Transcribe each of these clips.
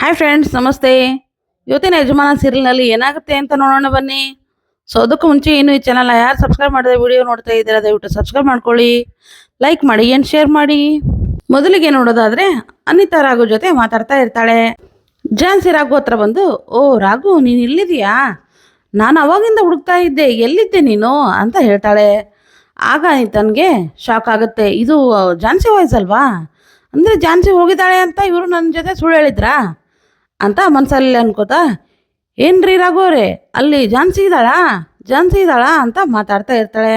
Hi friends ನಮಸ್ತೆ. ಇವತ್ತಿನ ಯಜಮಾನ ಸೀರಿಯಲ್ನಲ್ಲಿ ಏನಾಗುತ್ತೆ ಅಂತ ನೋಡೋಣ ಬನ್ನಿ. ಸೊ ಅದಕ್ಕೆ ಮುಂಚೆ ಇನ್ನು ಈ ಚಾನಲ್ನ ಯಾರು ಸಬ್ಸ್ಕ್ರೈಬ್ ಮಾಡಿದ್ರೆ ವಿಡಿಯೋ ನೋಡ್ತಾ ಇದ್ದೀರಾ, ದಯವಿಟ್ಟು ಸಬ್ಸ್ಕ್ರೈಬ್ ಮಾಡ್ಕೊಳ್ಳಿ. ಲೈಕ್ ಮಾಡಿ ಏನು ಶೇರ್ ಮಾಡಿ. ಮೊದಲಿಗೆ ನೋಡೋದಾದರೆ ಅನಿತಾ ರಾಘು ಜೊತೆ ಮಾತಾಡ್ತಾ ಇರ್ತಾಳೆ. ಝಾನ್ಸಿ ರಾಘು ಹತ್ರ ಬಂದು, ಓ ರಾಘು, ನೀನು ಇಲ್ಲಿದೆಯಾ? ನಾನು ಅವಾಗಿಂದ ಹುಡುಕ್ತಾ ಇದ್ದೆ, ಎಲ್ಲಿದ್ದೆ ನೀನು? ಅಂತ ಹೇಳ್ತಾಳೆ. ಆಗ ಅನಿತನಿಗೆ ಶಾಕ್ ಆಗುತ್ತೆ. ಇದು ಝಾನ್ಸಿ ವಾಯ್ಸ್ ಅಲ್ವಾ? ಅಂದರೆ ಜಾನ್ಸಿ ಹೋಗಿದ್ದಾಳೆ ಅಂತ ಇವರು ನನ್ನ ಜೊತೆ ಸುಳ್ಳು ಹೇಳಿದ್ರಾ? ಅಂತ ಮನಸ್ಸಲ್ಲಿ ಅನ್ಕೋತಾ, ಏನ್ರಿ ರಾಘವ್ರೆ ಅಲ್ಲಿ ಜಾನ್ಸಿ ಇದ್ದಾಳಾ? ಜಾನ್ಸಿ ಇದ್ದಾಳಾ? ಅಂತ ಮಾತಾಡ್ತಾ ಇರ್ತಾಳೆ.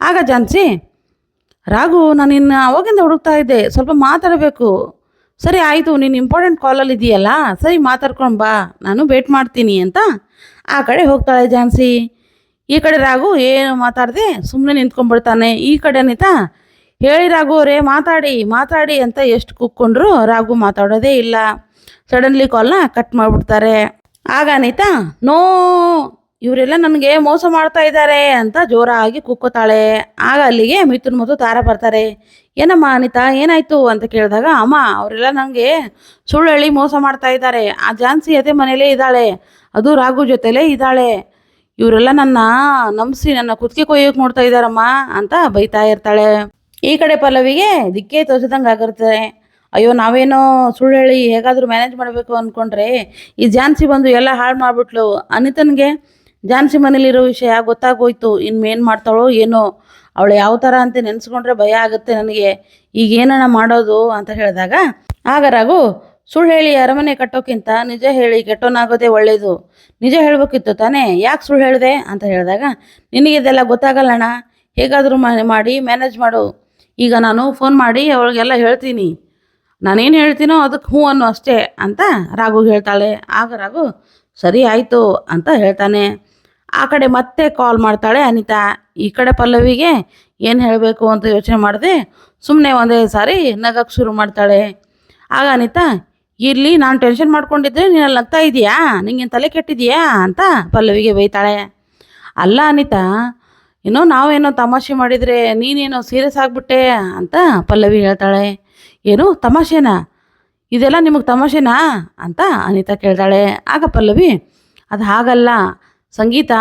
ಆಗ ಜಾನ್ಸಿ, ರಾಘು, ನಾನು ಇನ್ನು ಅವಾಗಿಂದ ಹುಡುಕ್ತಾ ಇದ್ದೆ, ಸ್ವಲ್ಪ ಮಾತಾಡಬೇಕು. ಸರಿ ಆಯಿತು, ನೀನು ಇಂಪಾರ್ಟೆಂಟ್ ಕಾಲಲ್ಲಿ ಇದೆಯಲ್ಲ, ಸರಿ ಮಾತಾಡ್ಕೊಂಡು ಬಾ, ನಾನು ವೇಟ್ ಮಾಡ್ತೀನಿ ಅಂತ ಆ ಕಡೆ ಹೋಗ್ತಾಳೆ ಜಾನ್ಸಿ. ಈ ಕಡೆ ರಾಘು ಏನು ಮಾತಾಡದೆ ಸುಮ್ಮನೆ ನಿಂತ್ಕೊಂಡ್ಬಿಡ್ತಾನೆ. ಈ ಕಡೆ ಅನಿತಾ ಹೇಳಿ ರಾಘು ಅವರೇ, ಮಾತಾಡಿ ಮಾತಾಡಿ ಅಂತ ಎಷ್ಟು ಕೂಕ್ಕೊಂಡ್ರು ರಾಘು ಮಾತಾಡೋದೇ ಇಲ್ಲ. ಸಡನ್ಲಿ ಕಾಲ್ನ ಕಟ್ ಮಾಡಿಬಿಡ್ತಾರೆ. ಆಗ ಅನಿತಾ, ನೋ, ಇವರೆಲ್ಲ ನನಗೆ ಮೋಸ ಮಾಡ್ತಾ ಇದ್ದಾರೆ ಅಂತ ಜೋರಾಗಿ ಕೂಕ್ಕೋತಾಳೆ ಆಗ ಅಲ್ಲಿಗೆ ಮಿಥುನ್ ಮತ್ತು ತಾರ ಬರ್ತಾರೆ. ಏನಮ್ಮ ಅನಿತಾ, ಏನಾಯ್ತು? ಅಂತ ಕೇಳಿದಾಗ, ಅಮ್ಮ, ಅವರೆಲ್ಲ ನನಗೆ ಸುಳ್ಳು ಮೋಸ ಮಾಡ್ತಾ ಇದ್ದಾರೆ. ಆ ಝಾನ್ಸಿ ಅದೇ ಮನೇಲೇ ಇದ್ದಾಳೆ. ಅದು ರಾಘು ಜೊತೆಲೇ ಇದ್ದಾಳೆ. ಇವರೆಲ್ಲ ನನ್ನ ನಂಬಿಸಿ ನನ್ನ ಕುತ್ತಿಗೆ ಕೊಯ್ಯೋಕೆ ನೋಡ್ತಾ ಇದ್ದಾರಮ್ಮ ಅಂತ ಬೈತಾ ಇರ್ತಾಳೆ. ಈ ಕಡೆ ಪಲ್ಲವಿಗೆ ದಿಕ್ಕೇ ತೋರಿಸಿದಂಗೆ ಆಗಿರುತ್ತೆ ಅಯ್ಯೋ, ನಾವೇನೋ ಸುಳ್ಳು ಹೇಳಿ ಹೇಗಾದರೂ ಮ್ಯಾನೇಜ್ ಮಾಡಬೇಕು ಅಂದ್ಕೊಂಡ್ರೆ ಈ ಝಾನ್ಸಿ ಬಂದು ಎಲ್ಲ ಹಾಳು ಮಾಡಿಬಿಟ್ಲು. ಅನಿತನ್ಗೆ ಝಾನ್ಸಿ ಮನೇಲಿರೋ ವಿಷಯ ಗೊತ್ತಾಗೋಯ್ತು. ಇನ್ನು ಏನು ಮಾಡ್ತಾಳೋ ಏನೋ. ಅವಳು ಯಾವ ಥರ ಅಂತ ನೆನೆಸ್ಕೊಂಡ್ರೆ ಭಯ ಆಗುತ್ತೆ ನನಗೆ. ಈಗ ಏನಣ್ಣ ಮಾಡೋದು ಅಂತ ಹೇಳಿದಾಗ, ಆಗ ರಾಘು, ಸುಳ್ಳು ಹೇಳಿ ಅರಮನೆ ಕಟ್ಟೋಕ್ಕಿಂತ ನಿಜ ಹೇಳಿ ಕೆಟ್ಟೋನಾಗೋದೇ ಒಳ್ಳೆಯದು ನಿಜ ಹೇಳಬೇಕಿತ್ತು ತಾನೇ. ಯಾಕೆ ಸುಳ್ಳು ಹೇಳಿದೆ? ಅಂತ ಹೇಳಿದಾಗ, ನಿನಗೆ ಇದೆಲ್ಲ ಗೊತ್ತಾಗಲ್ಲಣ್ಣ. ಹೇಗಾದರೂ ಮಾಡಿ ಮ್ಯಾನೇಜ್ ಮಾಡು. ಈಗ ನಾನು ಫೋನ್ ಮಾಡಿ ಅವಳಿಗೆಲ್ಲ ಹೇಳ್ತೀನಿ. ನಾನೇನು ಹೇಳ್ತೀನೋ ಅದಕ್ಕೆ ಹ್ಞೂ ಅನ್ನೋ ಅಷ್ಟೇ ಅಂತ ರಾಘು ಹೇಳ್ತಾಳೆ. ಆಗ ರಾಘು, ಸರಿ ಆಯಿತು ಅಂತ ಹೇಳ್ತಾನೆ. ಆ ಕಡೆ ಮತ್ತೆ ಕಾಲ್ ಮಾಡ್ತಾಳೆ ಅನಿತಾ. ಈ ಕಡೆ ಪಲ್ಲವಿಗೆ ಏನು ಹೇಳಬೇಕು ಅಂತ ಯೋಚನೆ ಮಾಡಿದೆ ಸುಮ್ಮನೆ ಒಂದೇ ಸಾರಿ ನಗಕ್ಕೆ ಶುರು ಮಾಡ್ತಾಳೆ. ಆಗ ಅನಿತಾ, ಇರಲಿ, ನಾನು ಟೆನ್ಷನ್ ನೀನು ಅಲ್ಲಿ ನಗ್ತಾ ಇದೆಯಾ? ನಿಂಗೆ ತಲೆ ಕೆಟ್ಟಿದೆಯಾ? ಅಂತ ಪಲ್ಲವಿಗೆ ಬೈತಾಳೆ ಅಲ್ಲ ಅನಿತಾ, ಏನೋ ನಾವೇನೋ ತಮಾಷೆ ಮಾಡಿದರೆ ನೀನೇನೋ ಸೀರಿಯಸ್ ಆಗಿಬಿಟ್ಟೆ ಅಂತ ಪಲ್ಲವಿ ಹೇಳ್ತಾಳೆ. ಏನು ತಮಾಷೆನಾ? ಇದೆಲ್ಲ ನಿಮಗೆ ತಮಾಷೆನಾ? ಅಂತ ಅನಿತಾ ಕೇಳ್ತಾಳೆ ಆಗ ಪಲ್ಲವಿ, ಅದು ಹಾಗಲ್ಲ. ಸಂಗೀತ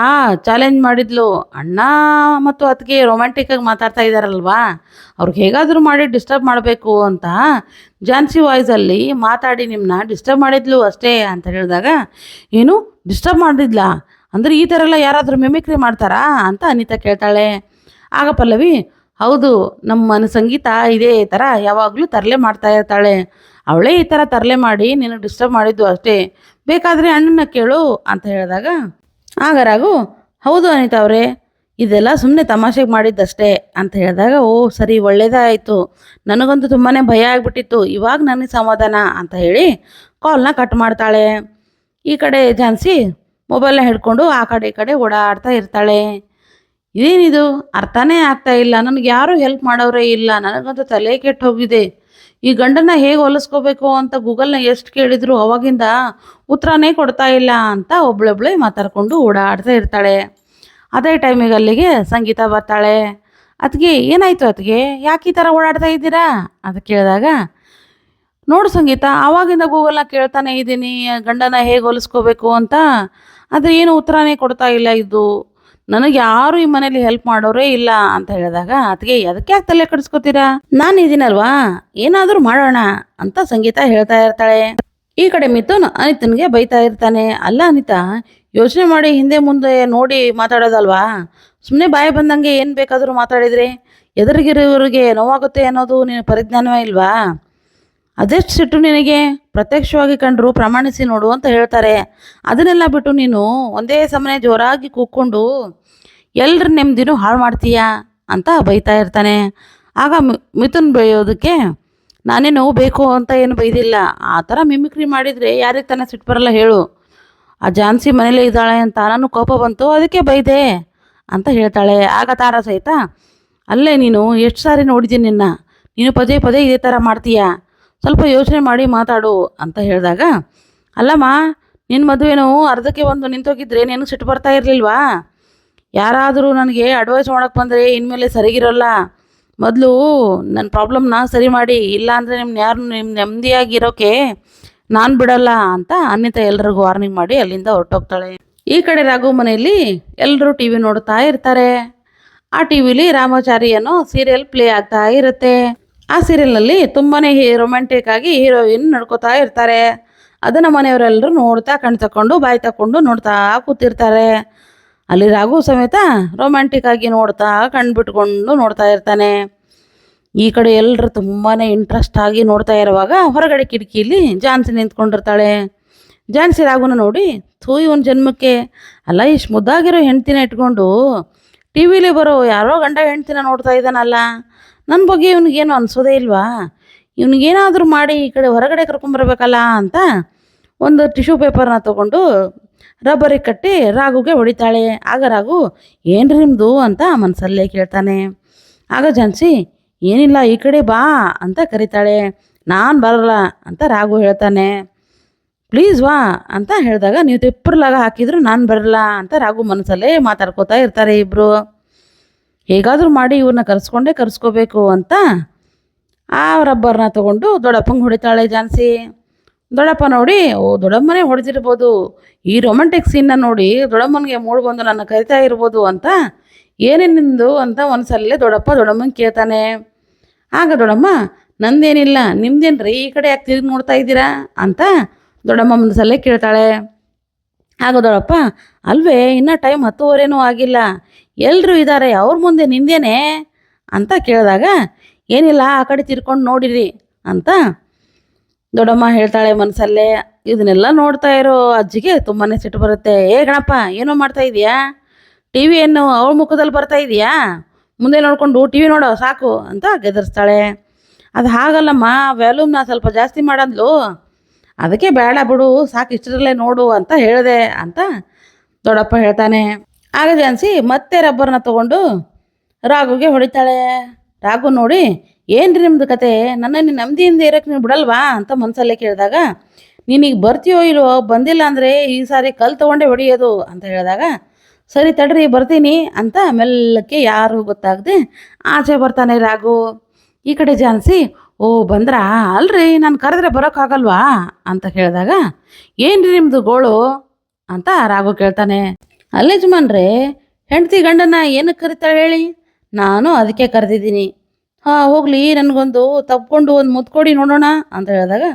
ಚಾಲೆಂಜ್ ಮಾಡಿದ್ಲು. ಅಣ್ಣ ಮತ್ತು ಅದಕ್ಕೆ ರೊಮ್ಯಾಂಟಿಕ್ಕಾಗಿ ಮಾತಾಡ್ತಾ ಇದ್ದಾರಲ್ವಾ ಅವ್ರಿಗೆ ಹೇಗಾದರೂ ಮಾಡಿ ಡಿಸ್ಟರ್ಬ್ ಮಾಡಬೇಕು ಅಂತ ಜಾನ್ಸಿ ವಾಯ್ಸಲ್ಲಿ ಮಾತಾಡಿ ನಿಮ್ಮನ್ನ ಡಿಸ್ಟರ್ಬ್ ಮಾಡಿದ್ಲು ಅಷ್ಟೇ ಅಂತ ಹೇಳಿದಾಗ, ಏನು ಡಿಸ್ಟರ್ಬ್ ಮಾಡಿದ್ಲಾ ಅಂದರೆ ಈ ಥರ ಎಲ್ಲ ಯಾರಾದರೂ ಮಿಮಿಕ್ರಿ ಮಾಡ್ತಾರಾ? ಅಂತ ಅನಿತಾ ಕೇಳ್ತಾಳೆ. ಆಗ ಪಲ್ಲವಿ ಹೌದು, ನಮ್ಮ ಮನ ಸಂಗೀತ ಇದೇ ಥರ ಯಾವಾಗಲೂ ತರಲೆ ಮಾಡ್ತಾ ಇರ್ತಾಳೆ. ಅವಳೇ ಈ ಥರ ತರಲೆ ಮಾಡಿ ನೀನು ಡಿಸ್ಟರ್ಬ್ ಮಾಡಿದ್ದು ಅಷ್ಟೇ. ಬೇಕಾದರೆ ಅಣ್ಣನ ಕೇಳು ಅಂತ ಹೇಳಿದಾಗ, ಆಗ ರಾಘು, ಹೌದು ಅನಿತಾ ಅವರೇ, ಇದೆಲ್ಲ ಸುಮ್ಮನೆ ತಮಾಷೆಗೆ ಮಾಡಿದ್ದಷ್ಟೇ ಅಂತ ಹೇಳಿದಾಗ, ಓ, ಸರಿ, ಒಳ್ಳೇದಾಯಿತು. ನನಗಂತೂ ತುಂಬಾ ಭಯ ಆಗಿಬಿಟ್ಟಿತ್ತು. ಇವಾಗ ನನಗೆ ಸಮಾಧಾನ ಅಂತ ಹೇಳಿ ಕಾಲ್ನ ಕಟ್ ಮಾಡ್ತಾಳೆ. ಈ ಕಡೆ ಝಾನ್ಸಿ ಮೊಬೈಲ್ನ ಹಿಡ್ಕೊಂಡು ಆ ಕಡೆ ಈ ಕಡೆ ಓಡಾಡ್ತಾ ಇರ್ತಾಳೆ. ಇದೇನಿದು? ಅರ್ಥನೇ ಆಗ್ತಾ ಇಲ್ಲ. ನನಗೆ ಯಾರೂ ಹೆಲ್ಪ್ ಮಾಡೋರೇ ಇಲ್ಲ. ನನಗಂತೂ ತಲೆ ಕೆಟ್ಟು ಹೋಗಿದೆ. ಈ ಗಂಡನ ಹೇಗೆ ಹೊಲಿಸ್ಕೋಬೇಕು ಅಂತ ಗೂಗಲ್ನ ಎಷ್ಟು ಕೇಳಿದ್ರು ಅವಾಗಿಂದ ಉತ್ತರನೇ ಕೊಡ್ತಾ ಇಲ್ಲ ಅಂತ ಒಬ್ಳೊಬ್ಳೆ ಮಾತಾಡ್ಕೊಂಡು ಓಡಾಡ್ತಾ ಇರ್ತಾಳೆ. ಅದೇ ಟೈಮಿಗೆ ಅಲ್ಲಿಗೆ ಸಂಗೀತ ಬರ್ತಾಳೆ. ಅದಕ್ಕೆ ಏನಾಯಿತು ಅದಕ್ಕೆ ಯಾಕೆ ಈ ಥರ ಓಡಾಡ್ತಾ ಇದ್ದೀರಾ? ಅಂತ ಕೇಳಿದಾಗ, ನೋಡು ಸಂಗೀತ ಆವಾಗಿಂದ ಗೂಗಲ್ನ ಕೇಳ್ತಾನೆ ಇದ್ದೀನಿ. ಗಂಡನ ಹೇಗೆ ಹೊಲಿಸ್ಕೋಬೇಕು ಅಂತ. ಆದರೆ ಏನು ಉತ್ತರನೇ ಕೊಡ್ತಾ ಇಲ್ಲ ಇದು. ನನಗೆ ಯಾರು ಈ ಮನೇಲಿ ಹೆಲ್ಪ್ ಮಾಡೋರೇ ಇಲ್ಲ ಅಂತ ಹೇಳಿದಾಗ ಅದಕ್ಕೆ ಅದಕ್ಕೆ ಯಾಕೆ ತಲೆ ಕಡಿಸ್ಕೋತೀರಾ? ನಾನು ಇದೀನಲ್ವಾ ಏನಾದರೂ ಮಾಡೋಣ, ಅಂತ ಸಂಗೀತ ಹೇಳ್ತಾ ಇರ್ತಾಳೆ. ಈ ಕಡೆ ಮಿಥುನ್ ಅನಿತನ್ಗೆ ಬೈತಾ ಇರ್ತಾನೆ. ಅಲ್ಲ ಅನಿತಾ, ಯೋಚನೆ ಮಾಡಿ ಹಿಂದೆ ಮುಂದೆ ನೋಡಿ ಮಾತಾಡೋದಲ್ವಾ? ಸುಮ್ಮನೆ ಬಾಯಿ ಬಂದಂಗೆ ಏನು ಬೇಕಾದರೂ ಮಾತಾಡಿದ್ರಿ ಎದುರಿಗಿರೋರಿಗೆ ನೋವಾಗುತ್ತೆ ಅನ್ನೋದು ನಿನ್ನ ಪರಿಜ್ಞಾನವೇ ಇಲ್ವಾ? ಅದೆಷ್ಟು ಸಿಟ್ಟು ನಿನಗೆ? ಪ್ರತ್ಯಕ್ಷವಾಗಿ ಕಂಡ್ರು ಪ್ರಮಾಣಿಸಿ ನೋಡು ಅಂತ ಹೇಳ್ತಾರೆ. ಅದನ್ನೆಲ್ಲ ಬಿಟ್ಟು ನೀನು ಒಂದೇ ಸಮನೆ ಜೋರಾಗಿ ಕೂಕ್ಕೊಂಡು ಎಲ್ರ ನೆಮ್ಮದಿನೂ ಹಾಳು ಮಾಡ್ತೀಯಾ ಅಂತ ಬೈತಾ ಇರ್ತಾನೆ. ಆಗ ಮಿಥುನ್ ಬೈಯೋದಕ್ಕೆ ನಾನೇನು ಬೇಕು ಅಂತ ಏನು ಬೈದಿಲ್ಲ. ಆ ಥರ ಮಿಮಿಕ್ರಿ ಮಾಡಿದರೆ ಯಾರಿಗೆ ತಾನೇ ಸಿಟ್ಟು ಬರಲ್ಲ ಹೇಳು. ಆ ಝಾನ್ಸಿ ಮನೇಲೇ ಇದ್ದಾಳೆ ಅಂತ ನಾನು ಕೋಪ ಬಂತು, ಅದಕ್ಕೆ ಬೈದೆ ಅಂತ ಹೇಳ್ತಾಳೆ. ಆಗ ತಾರ ಸಹಿತ, ಅಲ್ಲೇ ನೀನು ಎಷ್ಟು ಸಾರಿ ನೋಡಿದ್ದೀನಿ ನಿನ್ನ. ನೀನು ಪದೇ ಪದೇ ಇದೇ ಥರ ಮಾಡ್ತೀಯಾ. ಸ್ವಲ್ಪ ಯೋಚನೆ ಮಾಡಿ ಮಾತಾಡು ಅಂತ ಹೇಳಿದಾಗ, ಅಲ್ಲಮ್ಮ ನಿನ್ನ ಮದುವೆನೂ ಅರ್ಧಕ್ಕೆ ಒಂದು ನಿಂತೋಗಿದ್ರೆ ನೀನು ಸಿಟ್ಟು ಬರ್ತಾ ಇರಲಿಲ್ವಾ? ಯಾರಾದರೂ ನನಗೆ ಅಡ್ವೈಸ್ ಮಾಡೋಕ್ಕೆ ಬಂದರೆ ಇನ್ಮೇಲೆ ಸರಿಗಿರೋಲ್ಲ. ಮೊದಲು ನನ್ನ ಪ್ರಾಬ್ಲಮ್ನ ಸರಿ ಮಾಡಿ ಇಲ್ಲ ಅಂದರೆ ನಿಮ್ಮ ಯಾರು ನಿಮ್ಮ ನೆಮ್ಮದಿಯಾಗಿರೋಕೆ ನಾನು ಬಿಡಲ್ಲ ಅಂತ ಅನ್ನಿತ ಎಲ್ರಿಗೂ ವಾರ್ನಿಂಗ್ ಮಾಡಿ ಅಲ್ಲಿಂದ ಹೊರಟೋಗ್ತಾಳೆ. ಈ ಕಡೆ ರಾಘು ಮನೆಯಲ್ಲಿ ಎಲ್ಲರೂ ಟಿ ವಿ ನೋಡ್ತಾ ಇರ್ತಾರೆ. ಆ ಟಿ ವಿಲಿ ರಾಮಾಚಾರಿ ಅನ್ನೋ ಸೀರಿಯಲ್ ಪ್ಲೇ ಆಗ್ತಾ ಇರುತ್ತೆ. ಆ ಸೀರಿಯಲ್ನಲ್ಲಿ ತುಂಬಾ ರೊಮ್ಯಾಂಟಿಕ್ ಆಗಿ ಹೀರೋಯಿನ್ ನಡ್ಕೋತಾ ಇರ್ತಾರೆ. ಅದನ್ನು ಮನೆಯವರೆಲ್ಲರೂ ನೋಡ್ತಾ ಕಣ್ ತಕೊಂಡು ಬಾಯಿ ತಕೊಂಡು ನೋಡ್ತಾ ಕೂತಿರ್ತಾರೆ. ಅಲ್ಲಿ ರಾಘು ಸಮೇತ ರೊಮ್ಯಾಂಟಿಕ್ ಆಗಿ ನೋಡ್ತಾ ಕಣ್ಣು ಬಿಟ್ಕೊಂಡು ನೋಡ್ತಾ ಇರ್ತಾನೆ. ಈ ಕಡೆ ಎಲ್ಲರೂ ತುಂಬಾ ಇಂಟ್ರೆಸ್ಟ್ ಆಗಿ ನೋಡ್ತಾ ಇರುವಾಗ ಹೊರಗಡೆ ಕಿಟಕಿಯಲ್ಲಿ ಜಾನ್ಸಿ ನಿಂತ್ಕೊಂಡಿರ್ತಾಳೆ. ಜಾನ್ಸಿ ರಾಘುನ ನೋಡಿ, ಥೂ, ಇವನ ಜನ್ಮಕ್ಕೆ ಅಲ್ಲ, ಇಷ್ಟು ಮುದ್ದಾಗಿರೋ ಹೆಂಡ್ತಿನ ಇಟ್ಕೊಂಡು ಟಿ ವಿಲಿ ಬರೋ ಯಾರೋ ಗಂಡ ಹೆಂಡ್ತಿನ ನೋಡ್ತಾ ಇದ್ದಾನಲ್ಲ. ನನ್ನ ಬಗ್ಗೆ ಇವನಿಗೇನು ಅನ್ಸೋದೇ ಇಲ್ವಾ? ಇವನಿಗೇನಾದರೂ ಮಾಡಿ ಈ ಕಡೆ ಹೊರಗಡೆ ಕರ್ಕೊಂಬರ್ಬೇಕಲ್ಲ ಅಂತ ಒಂದು ಟಿಶ್ಯೂ ಪೇಪರ್ನ ತೊಗೊಂಡು ರಬ್ಬರಿಗೆ ಕಟ್ಟಿ ರಾಘುಗೆ ಹೊಡಿತಾಳೆ. ಆಗ ರಾಘು ಏನು ನಿಮ್ಮದು ಅಂತ ಮನಸ್ಸಲ್ಲೇ ಕೇಳ್ತಾನೆ. ಆಗ ಜಾನ್ಸಿ ಏನಿಲ್ಲ, ಈ ಕಡೆ ಬಾ ಅಂತ ಕರೀತಾಳೆ. ನಾನು ಬರಲ್ಲ ಅಂತ ರಾಘು ಹೇಳ್ತಾನೆ. ಪ್ಲೀಸ್ ವಾ ಅಂತ ಹೇಳಿದಾಗ, ನೀವು ತಿಪ್ಪರ್ಲಾಗ ಹಾಕಿದ್ರು ನಾನು ಬರಲ್ಲ ಅಂತ ರಾಘು ಮನಸ್ಸಲ್ಲೇ ಮಾತಾಡ್ಕೋತಾ ಇರ್ತಾರೆ ಇಬ್ಬರು ಹೇಗಾದರೂ ಮಾಡಿ ಇವ್ರನ್ನ ಕರೆಸ್ಕೊಂಡೇ ಕರೆಸ್ಕೋಬೇಕು ಅಂತ ಆ ರಬ್ಬರ್ನ ತಗೊಂಡು ದೊಡ್ಡಪ್ಪಂಗೆ ಹೊಡಿತಾಳೆ ಜಾನ್ಸಿ. ದೊಡ್ಡಪ್ಪ ನೋಡಿ, ಓ, ದೊಡ್ಡಮ್ಮನೇ ಹೊಡೆದಿರ್ಬೋದು. ಈ ರೊಮ್ಯಾಂಟಿಕ್ ಸೀನ್ನ ನೋಡಿ ದೊಡ್ಡಮ್ಮನಿಗೆ ಮೂಡ್ ಬಂದು ನನ್ನ ಕರಿತಾ ಇರ್ಬೋದು ಅಂತ ಏನೇನಿಂದು ಅಂತ ಒಂದ್ಸಲೇ ದೊಡ್ಡಪ್ಪ ದೊಡ್ಡಮ್ಮನ ಕೇಳ್ತಾನೆ. ಆಗ ದೊಡ್ಡಮ್ಮ, ನಂದೇನಿಲ್ಲ, ನಿಮ್ದೇನ್ರಿ ಈ ಕಡೆ ಯಾಕೆ ತಿರುಗಿ ನೋಡ್ತಾ ಇದ್ದೀರಾ? ಅಂತ ದೊಡ್ಡಮ್ಮ ಒಂದ್ಸಲ ಕೇಳ್ತಾಳೆ. ಆಗ ದೊಡ್ಡಪ್ಪ, ಅಲ್ವೇ, ಇನ್ನೂ ಟೈಮ್ ಹತ್ತುವರೆನೂ ಆಗಿಲ್ಲ. ಎಲ್ಲರೂ ಇದ್ದಾರೆ ಅವ್ರ ಮುಂದೆ ನಿಂದೇನೆ ಅಂತ ಕೇಳಿದಾಗ, ಏನಿಲ್ಲ, ಆ ಕಡೆ ತಿರ್ಕೊಂಡು ನೋಡಿರಿ ಅಂತ ದೊಡ್ಡಮ್ಮ ಹೇಳ್ತಾಳೆ ಮನಸ್ಸಲ್ಲೇ ಇದನ್ನೆಲ್ಲ ನೋಡ್ತಾ ಇರೋ ಅಜ್ಜಿಗೆ ತುಂಬಾ ಸಿಟ್ಟು ಬರುತ್ತೆ. ಏ ಗಣಪ್ಪ ಏನೋ ಮಾಡ್ತಾ ಇದೀಯಾ ಟಿ ವಿ ಏನು ಅವಳ ಮುಖದಲ್ಲಿ ಬರ್ತಾ ಇದೆಯಾ ಮುಂದೆ ನೋಡಿಕೊಂಡು ಟಿ ವಿ ನೋಡೋ, ಸಾಕು ಅಂತ ಗೆದರ್ಸ್ತಾಳೆ. ಅದು ಹಾಗಲ್ಲಮ್ಮ ವ್ಯಾಲ್ಯೂಮ್ನ ಸ್ವಲ್ಪ ಜಾಸ್ತಿ ಮಾಡಂದ್ಲು. ಅದಕ್ಕೆ ಬೇಡ ಬಿಡು, ಸಾಕು ಇಷ್ಟರಲ್ಲೇ ನೋಡು ಅಂತ ಹೇಳಿದೆ ಅಂತ ದೊಡ್ಡಪ್ಪ ಹೇಳ್ತಾನೆ. ಆಗ ಜಾನ್ಸಿ ಮತ್ತೆ ರಬ್ಬರ್ನ ತಗೊಂಡು ರಾಘುಗೆ ಹೊಡಿತಾಳೆ. ರಾಘು ನೋಡಿ, ಏನ್ರಿ ನಿಮ್ಮದು ಕತೆ? ನನ್ನ ನೀನು ನೆಮ್ಮದಿಯಿಂದ ಇರೋಕ್ಕೆ ನೀವು ಬಿಡಲ್ವಾ ಅಂತ ಮನಸಲ್ಲೇ ಕೇಳಿದಾಗ, ನೀನೀಗ ಬರ್ತೀಯೋ ಇಲ್ವೋ, ಬಂದಿಲ್ಲ ಅಂದರೆ ಈ ಸಾರಿ ಕಲ್ ತೊಗೊಂಡೆ ಹೊಡೆಯೋದು ಅಂತ ಹೇಳಿದಾಗ, ಸರಿ ತಡ್ರಿ, ಬರ್ತೀನಿ ಅಂತ ಮೆಲ್ಲಕ್ಕೆ ಯಾರು ಗೊತ್ತಾಗದೆ ಆಚೆ ಬರ್ತಾನೆ ರಾಘು. ಈ ಕಡೆ ಜಾನ್ಸಿ, ಓ ಬಂದ್ರಾ? ಅಲ್ರಿ, ನಾನು ಕರೆದ್ರೆ ಬರೋಕ್ಕಾಗಲ್ವಾ? ಅಂತ ಕೇಳಿದಾಗ ರೀ ನಿಮ್ಮದು ಗೋಳು? ಅಂತ ರಾಘು ಕೇಳ್ತಾನೆ. ಅಲ್ಲೇ ಯಜಮಾನ್ರೆ ಹೆಂಡತಿ ಗಂಡನ ಏನಕ್ಕೆ ಕರಿತಾಳೆ ಹೇಳಿ? ನಾನು ಅದಕ್ಕೆ ಕರೆದಿದ್ದೀನಿ. ಹಾಂ, ಹೋಗ್ಲಿ, ನನಗೊಂದು ತಪ್ಕೊಂಡು ಒಂದು ಮುತ್ಕೊಡಿ ನೋಡೋಣ ಅಂತ ಹೇಳಿದಾಗ,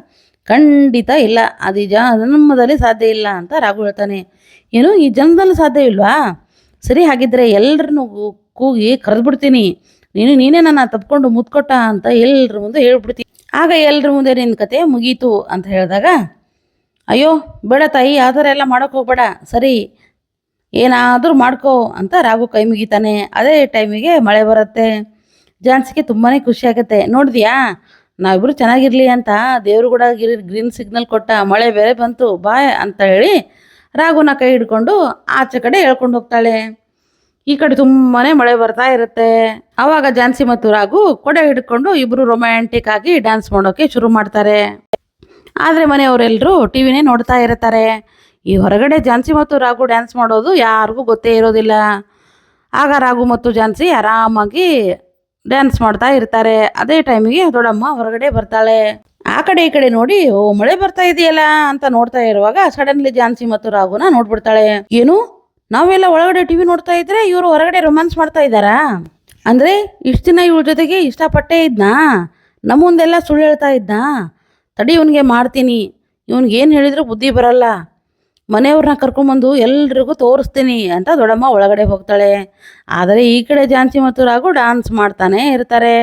ಖಂಡಿತ ಇಲ್ಲ, ಅದು ಈ ಜನ್ಮದಲ್ಲಿ ಸಾಧ್ಯ ಇಲ್ಲ ಅಂತ ರಾಘು ಹೇಳ್ತಾನೆ. ಏನು, ಈ ಜನ್ಮದಲ್ಲಿ ಸಾಧ್ಯ ಇಲ್ವಾ? ಸರಿ, ಹಾಗಿದ್ರೆ ಎಲ್ಲರನ್ನು ಕೂಗಿ ಕರೆದ್ಬಿಡ್ತೀನಿ. ನೀನು, ನೀನೇ ನನ್ನ ತಪ್ಕೊಂಡು ಮುತ್ಕೊಟ್ಟ ಅಂತ ಎಲ್ಲರ ಮುಂದೆ ಹೇಳ್ಬಿಡ್ತೀನಿ. ಆಗ ಎಲ್ಲರ ಮುಂದೆ ನಿನ್ನ ಕತೆ ಮುಗೀತು ಅಂತ ಹೇಳಿದಾಗ, ಅಯ್ಯೋ, ಬೇಡ ತಾಯಿ, ಆ ಥರ ಎಲ್ಲ ಮಾಡೋಕೆ ಹೋಗ್ಬೇಡ. ಸರಿ ಏನಾದರೂ ಮಾಡ್ಕೋ ಅಂತ ರಾಘು ಕೈ ಮುಗಿತಾನೆ. ಅದೇ ಟೈಮಿಗೆ ಮಳೆ ಬರುತ್ತೆ. ಜಾನ್ಸಿಗೆ ತುಂಬಾ ಖುಷಿ ಆಗುತ್ತೆ. ನೋಡಿದ್ಯಾ? ನಾವಿಬ್ರು ಚೆನ್ನಾಗಿರಲಿ ಅಂತ ದೇವ್ರು ಕೂಡ ಗ್ರೀನ್ ಸಿಗ್ನಲ್ ಕೊಟ್ಟ ಮಳೆ ಬೇರೆ ಬಂತು ಬಾಯ್ ಅಂತ ಹೇಳಿ ರಾಘುನ ಕೈ ಹಿಡ್ಕೊಂಡು ಆಚೆ ಕಡೆ ಹೇಳ್ಕೊಂಡು ಹೋಗ್ತಾಳೆ. ಈ ಕಡೆ ತುಂಬಾ ಮಳೆ ಬರ್ತಾ ಇರುತ್ತೆ. ಆವಾಗ ಜಾನ್ಸಿ ಮತ್ತು ರಾಘು ಕೊಡೆ ಹಿಡ್ಕೊಂಡು ಇಬ್ಬರು ರೊಮ್ಯಾಂಟಿಕ್ ಆಗಿ ಡ್ಯಾನ್ಸ್ ಮಾಡೋಕೆ ಶುರು ಮಾಡ್ತಾರೆ. ಆದರೆ ಮನೆಯವರೆಲ್ಲರೂ ಟಿ ವಿನೇ ನೋಡ್ತಾ ಇರ್ತಾರೆ. ಈ ಹೊರಗಡೆ ಜಾನ್ಸಿ ಮತ್ತು ರಾಘು ಡ್ಯಾನ್ಸ್ ಮಾಡೋದು ಯಾರಿಗೂ ಗೊತ್ತೇ ಇರೋದಿಲ್ಲ. ಆಗ ರಾಘು ಮತ್ತು ಜಾನ್ಸಿ ಆರಾಮಾಗಿ ಡ್ಯಾನ್ಸ್ ಮಾಡ್ತಾ ಇರ್ತಾರೆ. ಅದೇ ಟೈಮಿಗೆ ದೊಡ್ಡಮ್ಮ ಹೊರಗಡೆ ಬರ್ತಾಳೆ. ಆ ಕಡೆ ಈ ಕಡೆ ನೋಡಿ, ಓ, ಮಳೆ ಬರ್ತಾ ಇದೆಯಲ್ಲ? ಅಂತ ನೋಡ್ತಾ ಇರುವಾಗ ಸಡನ್ಲಿ ಜಾನ್ಸಿ ಮತ್ತು ರಾಘುನ ನೋಡ್ಬಿಡ್ತಾಳೆ. ಏನು? ನಾವೆಲ್ಲ ಒಳಗಡೆ ಟಿವಿ ನೋಡ್ತಾ ಇದ್ರೆ ಇವರು ಹೊರಗಡೆ ರೊಮ್ಯಾನ್ಸ್ ಮಾಡ್ತಾ ಇದ್ದಾರಾ? ಅಂದ್ರೆ ಇಷ್ಟು ದಿನ ಇವ್ರ ಜೊತೆಗೆ ಇಷ್ಟಪಟ್ಟೇ ಇದ್ನಾ? ನಮ್ಮ ಮುಂದೆಲ್ಲ ಸುಳ್ಳು ಹೇಳ್ತಾ ಇದ್ನಾ? ತಡಿ, ಇವನಿಗೆ ಮಾಡ್ತೀನಿ. ಇವನಿಗೆ ಏನು ಹೇಳಿದ್ರು ಬುದ್ಧಿ ಬರಲ್ಲ. ಮನೆಯವ್ರನ್ನ ಕರ್ಕೊಂಬಂದು ಎಲ್ರಿಗೂ ತೋರಿಸ್ತೀನಿ ಅಂತ ದೊಡ್ಡಮ್ಮ ಒಳಗಡೆ ಹೋಗ್ತಾಳೆ. ಆದರೆ ಈ ಕಡೆ ಜಾನ್ಸಿ ಮತ್ತು ರಾಘು ಡ್ಯಾನ್ಸ್ ಮಾಡ್ತಾನೆ ಇರ್ತಾರೆ.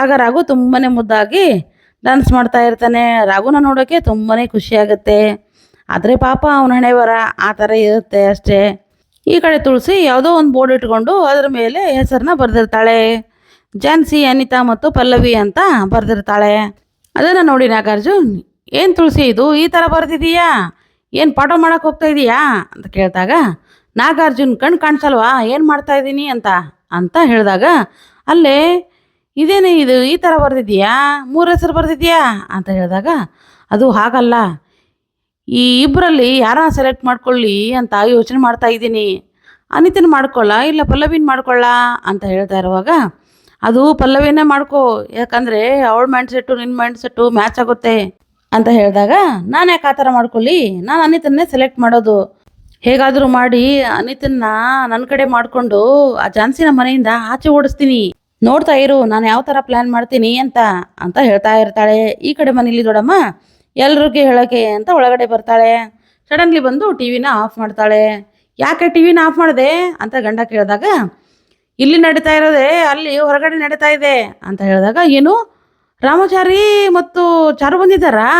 ಆಗ ರಾಘು ತುಂಬಾ ಮುದ್ದಾಗಿ ಡ್ಯಾನ್ಸ್ ಮಾಡ್ತಾ ಇರ್ತಾನೆ. ರಾಘುನ ನೋಡೋಕ್ಕೆ ತುಂಬಾ ಖುಷಿಯಾಗುತ್ತೆ. ಆದರೆ ಪಾಪ ಅವನ ಹಣೆ ಬರ ಆ ಥರ ಇರುತ್ತೆ ಅಷ್ಟೇ. ಈ ಕಡೆ ತುಳಸಿ ಯಾವುದೋ ಒಂದು ಬೋರ್ಡ್ ಇಟ್ಕೊಂಡು ಅದರ ಮೇಲೆ ಹೆಸರನ್ನ ಬರೆದಿರ್ತಾಳೆ. ಜಾನ್ಸಿ, ಅನಿತಾ ಮತ್ತು ಪಲ್ಲವಿ ಅಂತ ಬರೆದಿರ್ತಾಳೆ. ಅದನ್ನು ನೋಡಿ ನಾಗಾರ್ಜುನ್, ಏನು ತುಳಸಿ ಇದು? ಈ ಥರ ಬರೆದಿದೀಯಾ? ಏನು ಪಾಠ ಮಾಡೋಕೆ ಹೋಗ್ತಾ ಇದೀಯಾ? ಅಂತ ಕೇಳಿದಾಗ, ನಾಗಾರ್ಜುನ್ ಕಣ್ಣು ಕಾಣಿಸಲ್ವಾ? ಏನು ಮಾಡ್ತಾ ಇದ್ದೀನಿ ಅಂತ ಅಂತ ಹೇಳಿದಾಗ, ಅಲ್ಲೇ, ಇದೇನೇ ಇದು, ಈ ಥರ ಬರೆದಿದ್ಯಾ ಮೂರು ಹೆಸರು ಬರೆದಿದ್ಯಾ ಅಂತ ಹೇಳಿದಾಗ, ಅದು ಹಾಗಲ್ಲ. ಈ ಇಬ್ಬರಲ್ಲಿ ಯಾರನ್ನ ಸೆಲೆಕ್ಟ್ ಮಾಡ್ಕೊಳ್ಳಿ ಅಂತ ಯೋಚನೆ ಮಾಡ್ತಾ ಇದ್ದೀನಿ. ಅನಿತನ ಮಾಡ್ಕೊಳ್ಳ ಇಲ್ಲ ಪಲ್ಲವಿನ ಮಾಡ್ಕೊಳ್ಳ ಅಂತ ಹೇಳ್ತಾ ಇರುವಾಗ, ಅದು ಪಲ್ಲವಿನೇ ಮಾಡ್ಕೋ. ಯಾಕಂದರೆ, ಅವಳ ಮೈಂಡ್ ಸೆಟ್ಟು ನಿನ್ನ ಮೈಂಡ್ ಸೆಟ್ಟು ಮ್ಯಾಚ್ ಆಗುತ್ತೆ. ಅಂತ ಹೇಳಿದಾಗ, ನಾನು ಯಾಕೆ ಆ ಥರ ಮಾಡ್ಕೊಳ್ಳಿ? ನಾನು ಅನಿತನ್ನೇ ಸೆಲೆಕ್ಟ್ ಮಾಡೋದು. ಹೇಗಾದರೂ ಮಾಡಿ ಅನಿತನ್ನ ನನ್ನ ಕಡೆ ಮಾಡಿಕೊಂಡು ಆ ಜಾನ್ಸಿನ ಮನೆಯಿಂದ ಆಚೆ ಓಡಿಸ್ತೀನಿ. ನೋಡ್ತಾ ಇರು, ನಾನು ಯಾವ ಥರ ಪ್ಲ್ಯಾನ್ ಮಾಡ್ತೀನಿ ಅಂತ ಅಂತ ಹೇಳ್ತಾ ಇರ್ತಾಳೆ. ಈ ಕಡೆ ಮನೇಲಿ ದೊಡ್ಡಮ್ಮ ಎಲ್ರಿಗೂ ಹೇಳೋಕೆ ಅಂತ ಒಳಗಡೆ ಬರ್ತಾಳೆ. ಸಡನ್ಲಿ ಬಂದು ಟಿ ವಿನ ಆಫ್ ಮಾಡ್ತಾಳೆ. ಯಾಕೆ ಟಿ ವಿನ ಆಫ್ ಮಾಡಿದೆ? ಅಂತ ಗಂಡ ಕೇಳಿದಾಗ, ಇಲ್ಲಿ ನಡೀತಾ ಇರೋದೆ, ಅಲ್ಲಿ ಹೊರಗಡೆ ನಡೀತಾ ಇದೆ. ಅಂತ ಹೇಳಿದಾಗ, ಏನು? ರಾಮಚಾರಿ ಮತ್ತು ಚಾರು ಬಂದಿದ್ದಾರಾ?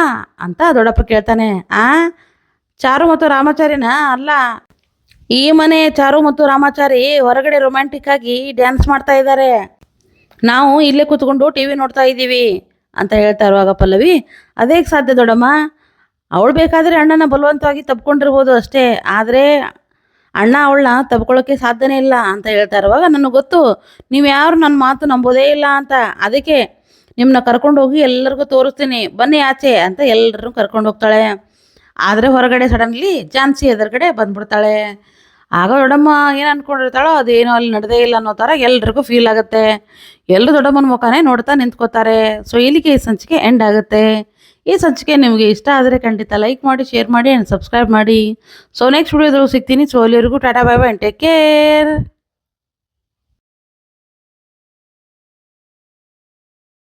ಅಂತ ದೊಡ್ಡಪ್ಪ ಕೇಳ್ತಾನೆ. ಆ, ಚಾರು ಮತ್ತು ರಾಮಾಚಾರಿನ? ಅಲ್ಲ, ಈ ಮನೆ ಚಾರು ಮತ್ತು ರಾಮಾಚಾರಿ ಹೊರಗಡೆ ರೊಮ್ಯಾಂಟಿಕ್ ಆಗಿ ಡ್ಯಾನ್ಸ್ ಮಾಡ್ತಾ ಇದ್ದಾರೆ. ನಾವು ಇಲ್ಲೇ ಕೂತ್ಕೊಂಡು ಟಿ ವಿ ನೋಡ್ತಾ ಇದ್ದೀವಿ, ಅಂತ ಹೇಳ್ತಾ ಇರುವಾಗ ಪಲ್ಲವಿ. ಅದೇಗೆ ಸಾಧ್ಯ ದೊಡ್ಡಮ್ಮ. ಅವಳು ಬೇಕಾದರೆ ಅಣ್ಣನ ಬಲವಂತವಾಗಿ ತಪ್ಕೊಂಡಿರ್ಬೋದು ಅಷ್ಟೇ. ಆದರೆ ಅಣ್ಣ ಅವಳನ್ನ ತಪ್ಕೊಳ್ಳೋಕ್ಕೆ ಸಾಧ್ಯನೇ ಇಲ್ಲ, ಅಂತ ಹೇಳ್ತಾ ಇರುವಾಗ, ನನಗೆ ಗೊತ್ತು ನೀವು ಯಾರು ನನ್ನ ಮಾತು ನಂಬೋದೇ ಇಲ್ಲ, ಅಂತ. ಅದಕ್ಕೆ ನಿಮ್ಮನ್ನ ಕರ್ಕೊಂಡು ಹೋಗಿ ಎಲ್ಲರಿಗೂ ತೋರಿಸ್ತೀನಿ. ಬನ್ನಿ ಆಚೆ ಅಂತ ಎಲ್ಲರೂ ಕರ್ಕೊಂಡು ಹೋಗ್ತಾಳೆ. ಆದರೆ ಹೊರಗಡೆ ಸಡನ್ಲಿ ಜಾನ್ಸಿ ಎದುರುಗಡೆ ಬಂದ್ಬಿಡ್ತಾಳೆ. ಆಗ ದೊಡ್ಡಮ್ಮ ಏನು ಅಂದ್ಕೊಂಡಿರ್ತಾಳೋ ಅದೇನೋ ಅಲ್ಲಿ ನಡೆದೇ ಇಲ್ಲ ಅನ್ನೋ ಥರ ಎಲ್ರಿಗೂ ಫೀಲ್ ಆಗುತ್ತೆ. ಎಲ್ಲರೂ ದೊಡ್ಡಮ್ಮನ ಮುಖನೇ ನೋಡ್ತಾ ನಿಂತ್ಕೋತಾರೆ. ಸೊ ಇಲ್ಲಿಗೆ ಈ ಸಂಚಿಕೆ ಎಂಡ್ ಆಗುತ್ತೆ. ಈ ಸಂಚಿಕೆ ನಿಮಗೆ ಇಷ್ಟ ಆದರೆ ಖಂಡಿತ ಲೈಕ್ ಮಾಡಿ ಶೇರ್ ಮಾಡಿ ಆ್ಯಂಡ್ ಸಬ್ಸ್ಕ್ರೈಬ್ ಮಾಡಿ. ಸೊ ನೆಕ್ಸ್ಟ್ ವಿಡಿಯೋದಲ್ಲಿ ಸಿಗ್ತೀನಿ. ಸೊ ಅಲ್ಲಿವರೆಗೂ tata bye bye take care